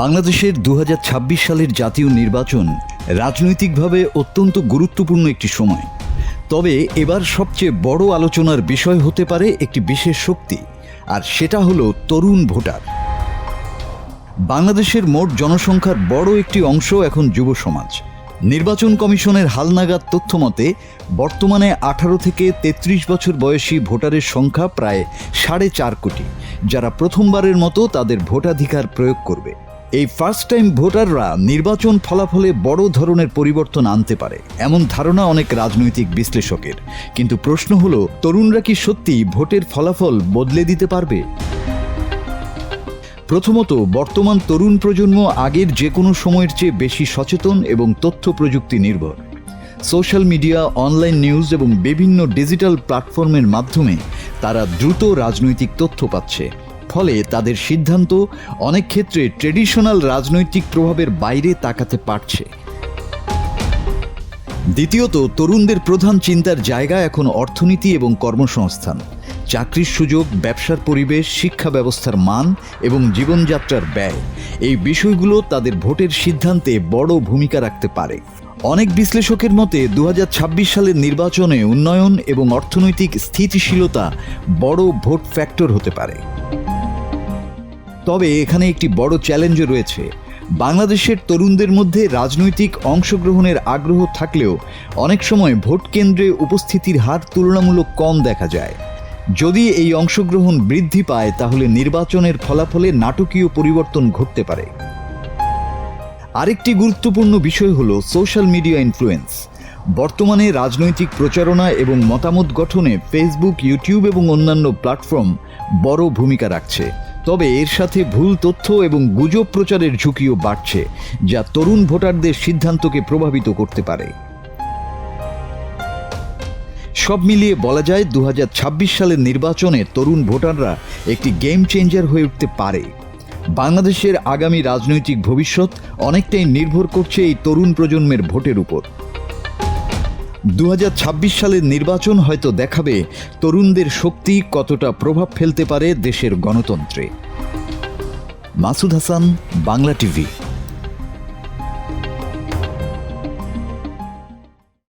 বাংলাদেশের দু হাজার ছাব্বিশ সালের জাতীয় নির্বাচন রাজনৈতিকভাবে অত্যন্ত গুরুত্বপূর্ণ একটি সময়। তবে এবার সবচেয়ে বড় আলোচনার বিষয় হতে পারে একটি বিশেষ শক্তি, আর সেটা হলো তরুণ ভোটার। বাংলাদেশের মোট জনসংখ্যার বড় একটি অংশ এখন যুব সমাজ। নির্বাচন কমিশনের হালনাগাদ তথ্য মতে, বর্তমানে আঠারো থেকে ৩৩ বছর বয়সী ভোটারের সংখ্যা প্রায় সাড়ে চার কোটি, যারা প্রথমবারের মতো তাদের ভোটাধিকার প্রয়োগ করবে। এই ফার্স্ট টাইম ভোটাররা নির্বাচন ফলাফলে বড় ধরনের পরিবর্তন আনতে পারে, এমন ধারণা অনেক রাজনৈতিক বিশ্লেষকের। কিন্তু প্রশ্ন হলো, তরুণরা কি সত্যি ভোটের ফলাফল বদলে দিতে পারবে? প্রথমত, বর্তমান তরুণ প্রজন্ম আগের যে কোনো সময়ের চেয়ে বেশি সচেতন এবং তথ্য প্রযুক্তি নির্ভর। সোশ্যাল মিডিয়া, অনলাইন নিউজ এবং বিভিন্ন ডিজিটাল প্ল্যাটফর্মের মাধ্যমে তারা দ্রুত রাজনৈতিক তথ্য পাচ্ছে। ফলে তাদের সিদ্ধান্ত অনেক ক্ষেত্রে ট্রেডিশনাল রাজনৈতিক প্রভাবের বাইরে তাকাতে পারছে। দ্বিতীয়ত, তরুণদের প্রধান চিন্তার জায়গা এখন অর্থনীতি এবং কর্মসংস্থান। চাকরির সুযোগ, ব্যবসার পরিবেশ, শিক্ষা ব্যবস্থার মান এবং জীবনযাত্রার ব্যয়, এই বিষয়গুলো তাদের ভোটের সিদ্ধান্তে বড় ভূমিকা রাখতে পারে। অনেক বিশ্লেষকের মতে দু হাজার ছাব্বিশ সালের নির্বাচনে উন্নয়ন এবং অর্থনৈতিক স্থিতিশীলতা বড় ভোট ফ্যাক্টর হতে পারে। তবে এখানে একটি বড় চ্যালেঞ্জও রয়েছে। বাংলাদেশের তরুণদের মধ্যে রাজনৈতিক অংশগ্রহণের আগ্রহ থাকলেও অনেক সময় ভোট কেন্দ্রে উপস্থিতির হার তুলনামূলক কম দেখা যায়। যদি এই অংশগ্রহণ বৃদ্ধি পায়, তাহলে নির্বাচনের ফলাফলে নাটকীয় পরিবর্তন ঘটতে পারে। আরেকটি গুরুত্বপূর্ণ বিষয় হল সোশ্যাল মিডিয়া ইনফ্লুয়েন্স বর্তমানে রাজনৈতিক প্রচারণা এবং মতামত গঠনে ফেসবুক ইউটিউব এবং অন্যান্য প্ল্যাটফর্ম বড় ভূমিকা রাখছে। তবে এর সাথে ভুল তথ্য এবং গুজব প্রচারের ঝুঁকিও বাড়ছে, যা তরুণ ভোটারদের সিদ্ধান্তকে প্রভাবিত করতে পারে। সব মিলিয়ে বলা যায় দু হাজার ছাব্বিশ সালের নির্বাচনে তরুণ ভোটাররা একটি গেম চেঞ্জার হয়ে উঠতে পারে। বাংলাদেশের আগামী রাজনৈতিক ভবিষ্যৎ অনেকটাই নির্ভর করছে এই তরুণ প্রজন্মের ভোটের উপর। দু হাজার ছাব্বিশ সালের নির্বাচন হয়তো দেখাবে তরুণদের শক্তি কতটা প্রভাব ফেলতে পারে দেশের গণতন্ত্রে। মাসুদ হাসান, বাংলা টিভি।